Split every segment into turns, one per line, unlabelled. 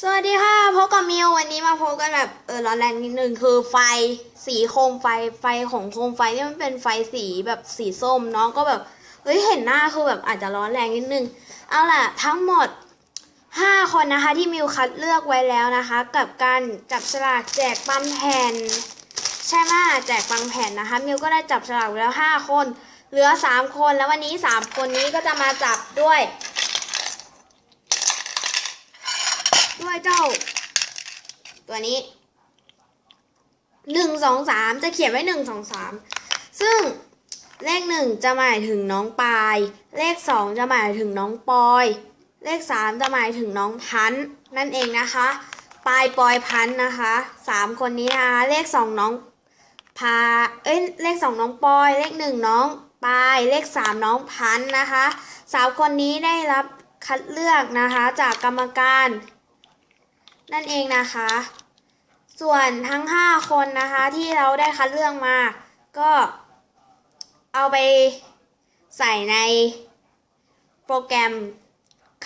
สวัสดีค่ะพบกับมิววันนี้มาพบกันแบบเออร้อนแรงนิดนึงคือไฟสีโคมไฟไฟของโคมไฟที่มันเป็นไฟสีแบบสีส้มเนาะก็แบบเฮ้ยเห็นหน้าคือแบบอาจจะร้อนแรงนิดนึง เอาล่ะทั้งหมด 5 คนนะคะที่มิวคัดเลือกไว้แล้วนะคะ กับการจับฉลากแจกปันแผ่นใช่ไหมแจกปังแผ่นนะคะมิวก็ได้จับฉลากไว้แล้ว 5 คน เหลือ 3 คนแล้ววันนี้ 3 คนนี้ก็จะมาจับด้วย ด้วย เจ้า ตัวนี้หนึ่งสองสามจะเขียนไว้หนึ่งสองสามซึ่งเลขหนึ่งจะหมายถึงน้องปาย เลขสองจะหมายถึงน้องปอย เลขสามจะหมายถึงน้องพันนั่นเองนะคะ ปายปอยพันนะคะสามคนนี้นะคะเลขสองน้องพาเอ้ยเลขสองน้องปอย เลขหนึ่งน้องปายเลขสามน้องพันนะคะสามคนนี้ได้รับคัดเลือกนะคะจากกรรมการ นั่นเองนะคะ ส่วนทั้ง 5 คนนะคะที่เราได้คัดเลือกมา ก็เอาไปใส่ในโปรแกรม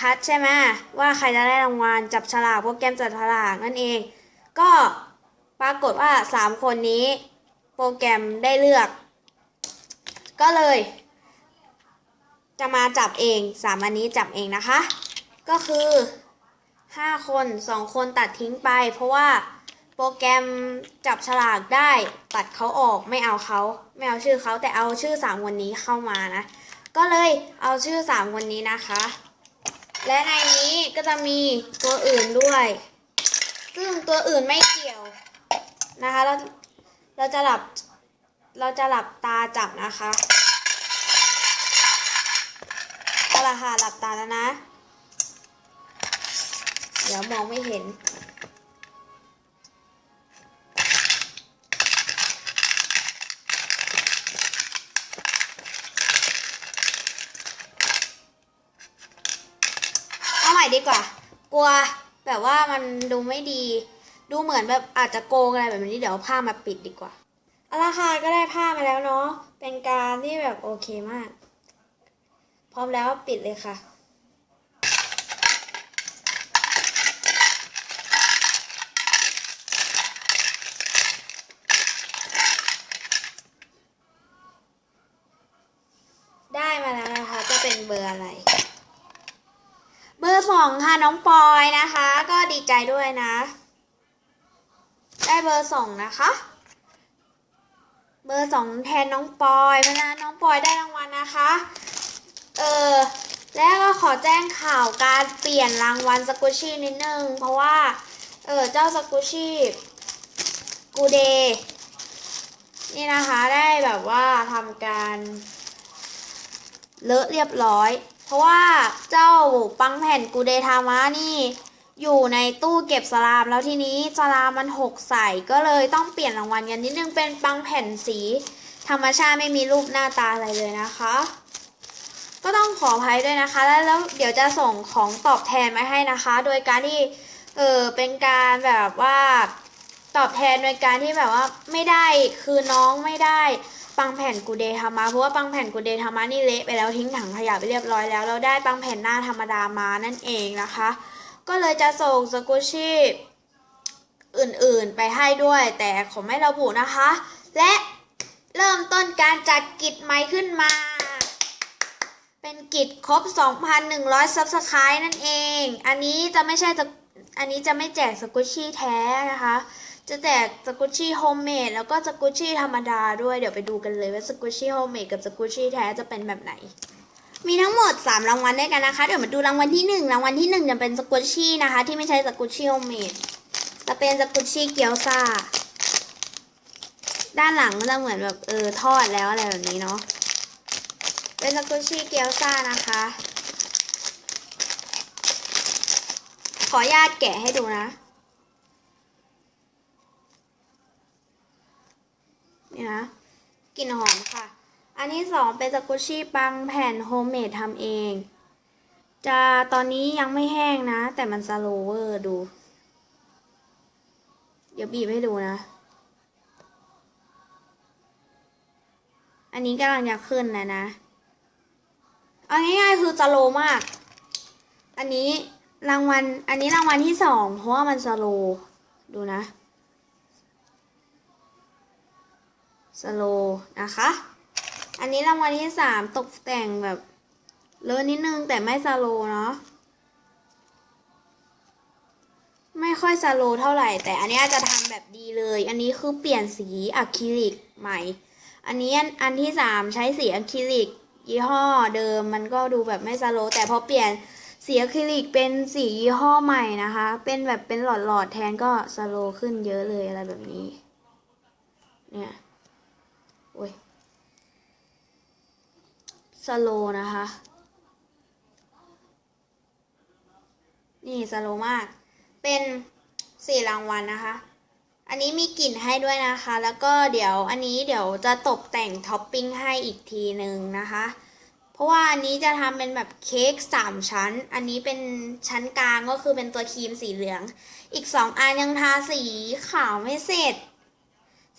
คัดใช่ไหมว่าใครจะได้รางวัลจับฉลากโปรแกรมจับฉลากนั่นเอง ก็ปรากฏว่า 3 คนนี้โปรแกรมได้เลือก ก็เลย จะมาจับเองสามอันนี้จับเองนะคะ ก็คือ ห้าคนสองคนตัดทิ้งไป เพราะว่าโปรแกรมจับฉลากได้ ตัดเขาออกไม่เอาเขาไม่เอาชื่อเขาแต่เอาชื่อสามคนนี้เข้ามานะ ก็เลยเอาชื่อสามคนนี้นะคะ และในนี้ก็จะมีตัวอื่นด้วย ซึ่งตัวอื่นไม่เกี่ยวนะคะเราเราจะหลับเราจะหลับตาจับนะคะเอาละค่ะหลับตาแล้วนะ ดี๋ยวมองไม่เห็น เอาใหม่ดีกว่า กลัวแบบว่ามันดูไม่ดี ดูเหมือนแบบอาจจะโกงอะไรแบบนี้เดี๋ยวผ้ามาปิดดีกว่าเอาละค่ะก็ได้ผ้ามาแล้วเนาะ เป็นการที่แบบโอเคมาก พร้อมแล้วปิดเลยค่ะ ได้มาแล้วนะคะ จะ เป็นเบอร์อะไร เบอร์สองค่ะน้องปอยนะคะ ก็ดีใจด้วยนะ ได้เบอร์สองนะคะ เบอร์สองแทนน้องปอยเพราะฉะนั้นน้องปอยได้รางวัลนะคะ เออแล้วก็ขอแจ้งข่าวการเปลี่ยนรางวัลสกุชชี่นิดนึง เพราะว่า เออเจ้าสกุชชี่กูเดนี่นะคะได้แบบว่าทำการ เลอะเรียบร้อย เพราะว่าเจ้าปังแผ่นกูเดทามะนี่ อยู่ในตู้เก็บสลามแล้วทีนี้สลามมันหกใส่ก็เลยต้องเปลี่ยนรางวัลกันนิดนึงเป็นปังแผ่นสี ธรรมชาติไม่มีรูปหน้าตาอะไรเลยนะคะ ก็ต้องขออภัยด้วยนะคะ แล้วแล้วเดี๋ยวจะส่งของตอบแทนมาให้นะคะ โดยการที่เออเป็นการแบบว่าตอบแทนโดยการที่แบบว่าไม่ได้คือน้องไม่ได้ ปังแผ่นกูเดทามาเพราะว่าปังแผ่นกูเดทามานี่เละไปแล้วทิ้งถังขยะไปเรียบร้อยแล้ว เราได้ปังแผ่นหน้าธรรมดามานั่นเองนะคะ ก็เลยจะส่งสกุชชี่อื่นๆไปให้ด้วย แต่ขอไม่ระบุนะคะ และเริ่มต้นการจัดกิจใหม่ขึ้นมา เป็นกิจครบ 2,100 ซับสไครต์นั่นเอง อันนี้จะไม่ใช่สกอันนี้จะไม่แจกสกุชชี่แท้นะคะ จะแจกสกุชชี่โฮมเมดแล้วก็สกุชชี่ธรรมดาด้วยเดี๋ยวไปดูกันเลยว่าสกุชชี่โฮมเมดกับสกุชชี่แท้จะเป็นแบบไหน มีทั้งหมด 3 รางวัลด้วยกันนะคะ เดี๋ยวมาดูรางวัลที่ 1 รางวัลที่1จะเป็นสกุชชี่นะคะ ที่ไม่ใช่สกุชชี่โฮมเมดจะเป็นสกุชชี่เกี๊ยวซาด้านหลังก็จะเหมือนแบบเออทอดแล้วอะไรแบบนี้เนาะเป็นสกุชชี่เกี๊ยวซานะคะ ขออนุญาตแกะให้ดูนะ นี่นะกลิ่นหอมค่ะ อันที่สองเป็นสกุชชี่ปังแผ่นโฮมเมดทำเอง จะตอนนี้ยังไม่แห้งนะ แต่มันสโลเวอร์ดู เดี๋ยวบีบให้ดูนะ อันนี้กำลังจะขึ้นแล้วนะเอาง่ายๆคือจะโลมาก อันนี้รางวัล อันนี้รางวัลที่สองเพราะว่ามันสโลดูนะ สโลนะคะ อันนี้รางวัลที่สามตกแต่งแบบเลอะนิดนึงแต่ไม่สโลเนาะ ไม่ค่อยสโลเท่าไหร่ แต่อันนี้ยจจะทำแบบดีเลย อันนี้คือเปลี่ยนสีอะคริลิกใหม่ อันนี้อันที่สามใช้สีอะคริลิกยี่ห้อเดิมมันก็ดูแบบไม่สโลแต่พอเปลี่ยนสีอะคริลิกเป็นสียี่ห้อใหม่นะคะ เป็นแบบเป็นหลอดๆแทนก็สโลขึ้นเยอะเลยอะไรแบบนี้ เนี่ย โอ้ยสโลนะคะ นี่สโลมาก เป็นสี่รางวัลนะคะ อันนี้มีกลิ่นให้ด้วยนะคะ แล้วก็เดี๋ยวอันนี้เดี๋ยวจะตกแต่งท็อปปิ้งให้อีกทีหนึ่งนะคะ เพราะว่าอันนี้จะทำเป็นแบบเค้กสามชั้น อันนี้เป็นชั้นกลางก็คือเป็นตัวครีมสีเหลือง อีกสองอันยังทาสีขาวไม่เสร็จ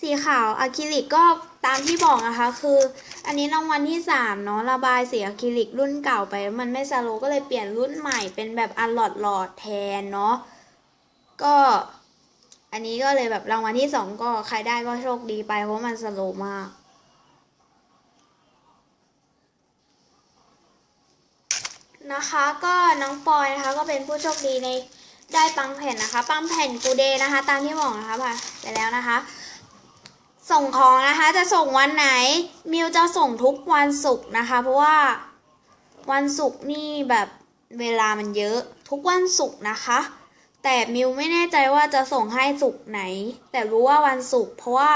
สีขาวอะคริลิกก็ตามที่บอกนะคะ คือ อันนี้รางวัลที่สามเนาะระบายสีอะคริลิกรุ่นเก่าไป มันไม่สโลก็เลยเปลี่ยนรุ่นใหม่เป็นแบบอันหลอดหลอดแทนเนาะก็อันนี้ก็เลยแบบรางวัลที่สองก็ใครได้ก็โชคดีไปเพราะมันสโลมากนะคะก็น้องปอยนะคะก็เป็นผู้โชคดีในได้ปังแผ่นนะคะ ปังแผ่นกูเดนะคะ ตามที่บอกนะคะไปแล้วนะคะ ส่งของนะคะจะส่งวันไหน มิวจะส่งทุกวันศุกร์นะคะ เพราะว่าวันศุกร์นี่แบบเวลามันเยอะทุกวันศุกร์นะคะ แต่มิวไม่แน่ใจว่าจะส่งให้ศุกร์ไหน แต่รู้ว่าวันศุกร์เพราะว่า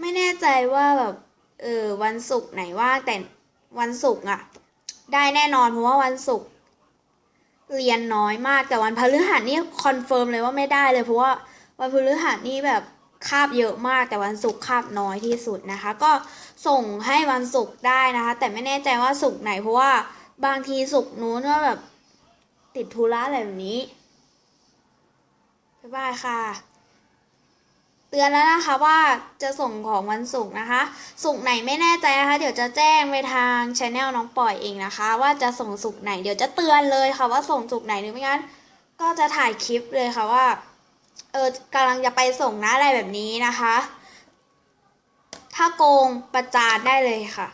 ไม่แน่ใจว่าแบบเออวันศุกร์ไหนว่างแต่วันศุกร์อะได้แน่นอนเพราะว่าวันศุกร์เรียนน้อยมากแต่วันพฤหัสนี่คอนเฟิร์มเลยว่าไม่ได้เลยเพราะว่าวันพฤหัสนี่แบบ คาบเยอะมากแต่วันศุกร์คาบน้อยที่สุดนะคะ ก็ส่งให้วันศุกร์ได้นะคะ แต่ไม่แน่ใจว่าศุกร์ไหนเพราะว่าบางทีศุกร์นู้นว่าแบบติดธุระอะไรแบบนี้บ๊ายบายค่ะ เตือนแล้วนะคะว่าจะส่งของวันศุกร์นะคะศุกร์ไหนไม่แน่ใจนะคะ เดี๋ยวจะแจ้งไปทางช anel น้องปล่อยเองนะคะ ว่าจะส่งศุกร์ไหนเดี๋ยวจะเตือนเลยค่ะว่าส่งศุกร์ไหนหรือไม่งั้น ก็จะถ่ายคลิปเลยค่ะว่า เออกำลังจะไปส่งนะอะไรแบบนี้นะคะ ถ้าโกงประจานได้เลยค่ะ